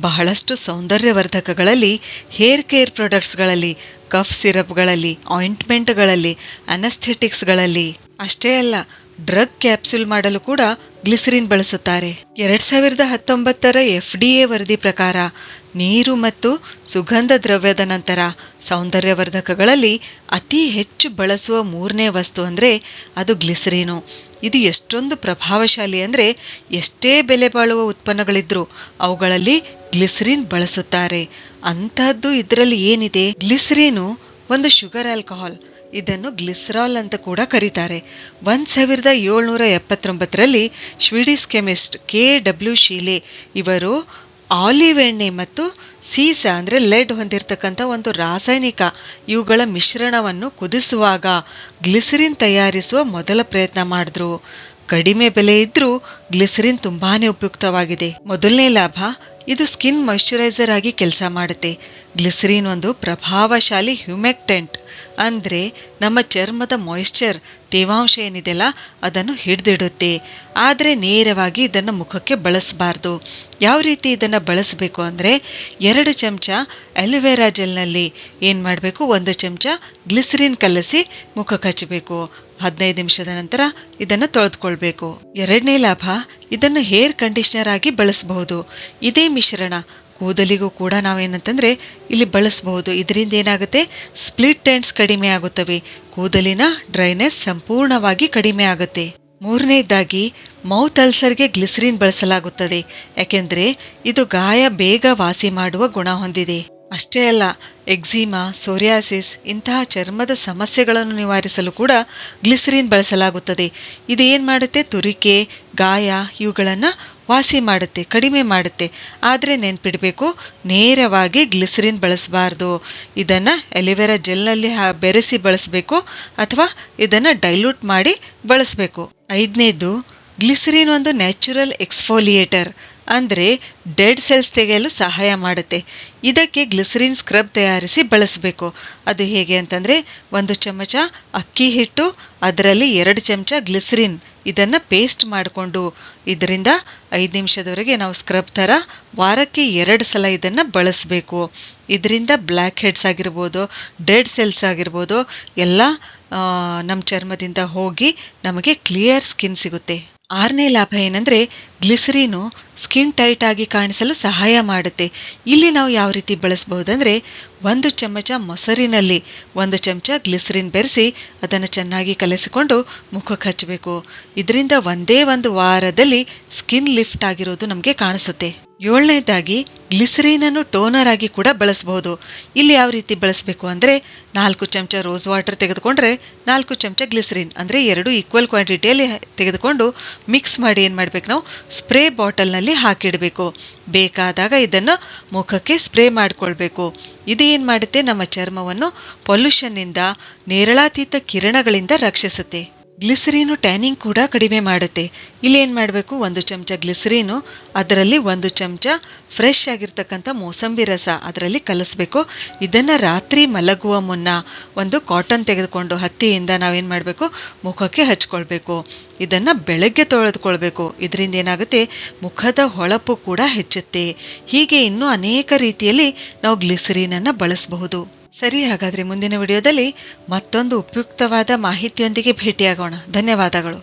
ಬಹಳಷ್ಟು ಸೌಂದರ್ಯವರ್ಧಕಗಳಲ್ಲಿ hair care ಪ್ರಾಡಕ್ಟ್ಸ್ಗಳಲ್ಲಿ ಕಫ್ ಸಿರಪ್ಗಳಲ್ಲಿ ಆಯಿಂಟ್ಮೆಂಟ್ಗಳಲ್ಲಿ ಅನಸ್ಥೆಟಿಕ್ಸ್ಗಳಲ್ಲಿ ಅಷ್ಟೇ ಅಲ್ಲ ಡ್ರಗ್ ಕ್ಯಾಪ್ಸ್ಯೂಲ್ ಮಾಡಲು ಕೂಡ ಗ್ಲಿಸರಿನ್ ಬಳಸುತ್ತಾರೆ. ಎರಡ್ ಸಾವಿರದ ಹತ್ತೊಂಬತ್ತರ ಎಫ್ಡಿಎ ವರದಿ ಪ್ರಕಾರ, ನೀರು ಮತ್ತು ಸುಗಂಧ ದ್ರವ್ಯದ ನಂತರ ಸೌಂದರ್ಯವರ್ಧಕಗಳಲ್ಲಿ ಅತಿ ಹೆಚ್ಚು ಬಳಸುವ ಮೂರನೇ ವಸ್ತು ಅಂದ್ರೆ ಅದು ಗ್ಲಿಸರೀನು. ಇದು ಎಷ್ಟೊಂದು ಪ್ರಭಾವಶಾಲಿ ಅಂದ್ರೆ ಎಷ್ಟೇ ಬೆಲೆ ಬಾಳುವ ಉತ್ಪನ್ನಗಳಿದ್ರೂ ಅವುಗಳಲ್ಲಿ ಗ್ಲಿಸರಿನ್ ಬಳಸುತ್ತಾರೆ. ಅಂತಹದ್ದು ಇದರಲ್ಲಿ ಏನಿದೆ? ಗ್ಲಿಸರೀನು ಒಂದು ಶುಗರ್ ಆಲ್ಕೋಹಾಲ್. ಇದನ್ನು ಗ್ಲಿಸರಾಲ್ ಅಂತ ಕೂಡ ಕರೀತಾರೆ. ಒಂದ್ ಸಾವಿರದ ಏಳ್ನೂರ ಎಪ್ಪತ್ತೊಂಬತ್ತರಲ್ಲಿ Swedish chemist K W Scheele ಇವರು ಆಲಿವ್ ಎಣ್ಣೆ ಮತ್ತು ಸೀಸ ಅಂದ್ರೆ ಲೆಡ್ ಹೊಂದಿರತಕ್ಕಂಥ ಒಂದು ರಾಸಾಯನಿಕ ಇವುಗಳ ಮಿಶ್ರಣವನ್ನು ಕುದಿಸುವಾಗ ಗ್ಲಿಸರಿನ್ ತಯಾರಿಸುವ ಮೊದಲ ಪ್ರಯತ್ನ ಮಾಡಿದ್ರು. ಕಡಿಮೆ ಬೆಲೆ ಇದ್ರೂ ಗ್ಲಿಸರಿನ್ ತುಂಬಾನೇ ಉಪಯುಕ್ತವಾಗಿದೆ. ಮೊದಲನೇ ಲಾಭ, ಇದು ಸ್ಕಿನ್ ಮಾಯಿಶ್ಚರೈಸರ್ ಆಗಿ ಕೆಲಸ ಮಾಡುತ್ತೆ. ಗ್ಲಿಸರಿನ್ ಒಂದು ಪ್ರಭಾವಶಾಲಿ ಹ್ಯೂಮೆಕ್ಟೆಂಟ್ ಅಂದ್ರೆ ನಮ್ಮ ಚರ್ಮದ ಮಾಯಿಶ್ಚರ್ ತೇವಾಂಶ ಏನಿದೆಯಲ್ಲ ಅದನ್ನು ಹಿಡಿದಿಡುತ್ತೆ. ಆದರೆ ನೇರವಾಗಿ ಇದನ್ನು ಮುಖಕ್ಕೆ ಬಳಸಬಾರ್ದು. ಯಾವ ರೀತಿ ಇದನ್ನು ಬಳಸಬೇಕು ಅಂದ್ರೆ ಎರಡು ಚಮಚ ಅಲೋವೆರಾ ಜೆಲ್ನಲ್ಲಿ ಏನು ಮಾಡಬೇಕು? ಒಂದು ಚಮಚ ಗ್ಲಿಸರಿನ್ ಕಲಸಿ ಮುಖಕ್ಕೆ ಹಚ್ಚಬೇಕು ಹದಿನೈದು ನಿಮಿಷದ ನಂತರ ಇದನ್ನು ತೊಳೆದುಕೊಳ್ಬೇಕು. ಎರಡನೇ ಲಾಭ ಇದನ್ನು ಹೇರ್ ಕಂಡೀಷನರ್ ಆಗಿ ಬಳಸಬಹುದು. ಇದೇ ಮಿಶ್ರಣ ಕೂದಲಿಗೂ ಕೂಡ ನಾವೇನಂತಂದ್ರೆ ಇಲ್ಲಿ ಬಳಸಬಹುದು. ಇದರಿಂದ ಏನಾಗುತ್ತೆ? ಸ್ಪ್ಲಿಟ್ ಟೆಂಟ್ಸ್ ಕಡಿಮೆ ಆಗುತ್ತವೆ. ಕೂದಲಿನ ಡ್ರೈನೆಸ್ ಸಂಪೂರ್ಣವಾಗಿ ಕಡಿಮೆ ಆಗುತ್ತೆ. ಮೂರನೇದಾಗಿ ಮೌತ್ ಅಲ್ಸರ್ಗೆ ಗ್ಲಿಸರಿನ್ ಬಳಸಲಾಗುತ್ತದೆ. ಯಾಕೆಂದ್ರೆ ಇದು ಗಾಯ ಬೇಗ ವಾಸಿ ಮಾಡುವ ಗುಣ ಹೊಂದಿದೆ. ಅಷ್ಟೇ ಅಲ್ಲ ಎಕ್ಸಿಮಾ ಸೋರಿಯಾಸಿಸ್ ಇಂತಹ ಚರ್ಮದ ಸಮಸ್ಯೆಗಳನ್ನು ನಿವಾರಿಸಲು ಕೂಡ ಗ್ಲಿಸರಿನ್ ಬಳಸಲಾಗುತ್ತದೆ. ಇದು ಏನು ಮಾಡುತ್ತೆ? ತುರಿಕೆ, ಗಾಯ ಇವುಗಳನ್ನ ವಾಸಿ ಮಾಡುತ್ತೆ, ಕಡಿಮೆ ಮಾಡುತ್ತೆ, ಆದರೆ ನೆನ್ಪಿಡಬೇಕು, ನೇರವಾಗಿ ಗ್ಲಿಸರಿನ್ ಬಳಸಬಾರ್ದು. ಇದನ್ನು ಎಲಿವೆರಾ ಜೆಲ್ನಲ್ಲಿ ಬೆರೆಸಿ ಬಳಸಬೇಕು, ಅಥವಾ ಇದನ್ನು ಡೈಲ್ಯೂಟ್ ಮಾಡಿ ಬಳಸಬೇಕು. ಐದನೇದು, ಗ್ಲಿಸರಿನ್ ಒಂದು ನ್ಯಾಚುರಲ್ ಎಕ್ಸ್ಫೋಲಿಯೇಟರ್, ಅಂದರೆ ಡೆಡ್ ಸೆಲ್ಸ್ ತೆಗೆಯಲು ಸಹಾಯ ಮಾಡುತ್ತೆ. ಇದಕ್ಕೆ ಗ್ಲಿಸರಿನ್ ಸ್ಕ್ರಬ್ ತಯಾರಿಸಿ ಬಳಸಬೇಕು. ಅದು ಹೇಗೆ ಅಂತಂದರೆ, ಒಂದು ಚಮಚ ಅಕ್ಕಿ ಹಿಟ್ಟು, ಅದರಲ್ಲಿ ಎರಡು ಚಮಚ ಗ್ಲಿಸರಿನ್ ಇದನ್ನ ಪೇಸ್ಟ್ ಮಾಡಿಕೊಂಡು ಇದರಿಂದ ಐದು ನಿಮಿಷದವರೆಗೆ ನಾವು ಸ್ಕ್ರಬ್ ಥರ ವಾರಕ್ಕೆ ಎರಡು ಸಲ ಇದನ್ನು ಬಳಸಬೇಕು. ಇದರಿಂದ ಬ್ಲ್ಯಾಕ್ ಹೆಡ್ಸ್ ಆಗಿರ್ಬೋದು ಡೆಡ್ ಸೆಲ್ಸ್ ಆಗಿರ್ಬೋದು, ಎಲ್ಲ ನಮ್ಮ ಚರ್ಮದಿಂದ ಹೋಗಿ ನಮಗೆ ಕ್ಲಿಯರ್ ಸ್ಕಿನ್ ಸಿಗುತ್ತೆ. ಆರನೇ ಲಾಭ ಏನಂದರೆ ಗ್ಲಿಸರಿನು ಸ್ಕಿನ್ ಟೈಟ್ ಆಗಿ ಕಾಣಿಸಲು ಸಹಾಯ ಮಾಡುತ್ತೆ. ಇಲ್ಲಿ ನಾವು ಯಾವ ರೀತಿ ಬಳಸಬಹುದಂದ್ರೆ, ಒಂದು ಚಮಚ ಮೊಸರಿನಲ್ಲಿ ಒಂದು ಚಮಚ ಗ್ಲಿಸರಿನ್ ಬೆರೆಸಿ ಅದನ್ನು ಚೆನ್ನಾಗಿ ಕಲಸಿಕೊಂಡು ಮುಖಕ್ಕೆ ಹಚ್ಚಬೇಕು ಇದರಿಂದ ಒಂದೇ ಒಂದು ವಾರದಲ್ಲಿ ಸ್ಕಿನ್ ಲಿಫ್ಟ್ ಆಗಿರೋದು ನಮಗೆ ಕಾಣಿಸುತ್ತೆ. ಏಳನೇದಾಗಿ, ಗ್ಲಿಸರಿನ್ ಅನ್ನು ಟೋನರ್ ಆಗಿ ಕೂಡ ಬಳಸಬಹುದು. ಇಲ್ಲಿ ಯಾವ ರೀತಿ ಬಳಸಬೇಕು ಅಂದ್ರೆ, ನಾಲ್ಕು ಚಮಚ ರೋಸ್ ವಾಟರ್ ತೆಗೆದುಕೊಂಡ್ರೆ ನಾಲ್ಕು ಚಮಚ ಗ್ಲಿಸರಿನ್, ಅಂದ್ರೆ ಎರಡು ಈಕ್ವಲ್ ಕ್ವಾಂಟಿಟಿಯಲ್ಲಿ ತೆಗೆದುಕೊಂಡು ಮಿಕ್ಸ್ ಮಾಡಿ ಏನ್ ಮಾಡ್ಬೇಕು ನಾವು, ಸ್ಪ್ರೇ ಬಾಟಲ್ನಲ್ಲಿ ಹಾಕಿಡಬೇಕು. ಬೇಕಾದಾಗ ಇದನ್ನು ಮುಖಕ್ಕೆ ಸ್ಪ್ರೇ ಮಾಡಿಕೊಳ್ಬೇಕು. ಇದು ಏನು ಮಾಡುತ್ತೆ? ನಮ್ಮ ಚರ್ಮವನ್ನು ಪೊಲ್ಯೂಷನ್ನಿಂದ, ನೇರಳಾತೀತ ಕಿರಣಗಳಿಂದ ರಕ್ಷಿಸುತ್ತೆ. ಗ್ಲಿಸರೀನು ಟ್ಯಾನಿಂಗ್ ಕೂಡ ಕಡಿಮೆ ಮಾಡುತ್ತೆ. ಇಲ್ಲಿ ಏನು ಮಾಡಬೇಕು? ಒಂದು ಚಮಚ ಗ್ಲಿಸರೀನು, ಅದರಲ್ಲಿ ಒಂದು ಚಮಚ ಫ್ರೆಶ್ ಆಗಿರ್ತಕ್ಕಂಥ ಮೋಸಂಬಿ ರಸ ಅದರಲ್ಲಿ ಕಲಿಸ್ಬೇಕು. ಇದನ್ನು ರಾತ್ರಿ ಮಲಗುವ ಮುನ್ನ ಒಂದು ಕಾಟನ್ ತೆಗೆದುಕೊಂಡು ಹತ್ತಿಯಿಂದ ನಾವೇನು ಮಾಡಬೇಕು? ಮುಖಕ್ಕೆ ಹಚ್ಕೊಳ್ಬೇಕು. ಇದನ್ನು ಬೆಳಗ್ಗೆ ತೊಳೆದುಕೊಳ್ಬೇಕು. ಇದರಿಂದ ಏನಾಗುತ್ತೆ? ಮುಖದ ಹೊಳಪು ಕೂಡ ಹೆಚ್ಚುತ್ತೆ. ಹೀಗೆ ಇನ್ನೂ ಅನೇಕ ರೀತಿಯಲ್ಲಿ ನಾವು ಗ್ಲಿಸರೀನನ್ನು ಬಳಸಬಹುದು. ಸರಿ, ಹಾಗಾದರೆ ಮುಂದಿನ ವಿಡಿಯೋದಲ್ಲಿ ಮತ್ತೊಂದು ಉಪಯುಕ್ತವಾದ ಮಾಹಿತಿಯೊಂದಿಗೆ ಭೇಟಿಯಾಗೋಣ. ಧನ್ಯವಾದಗಳು.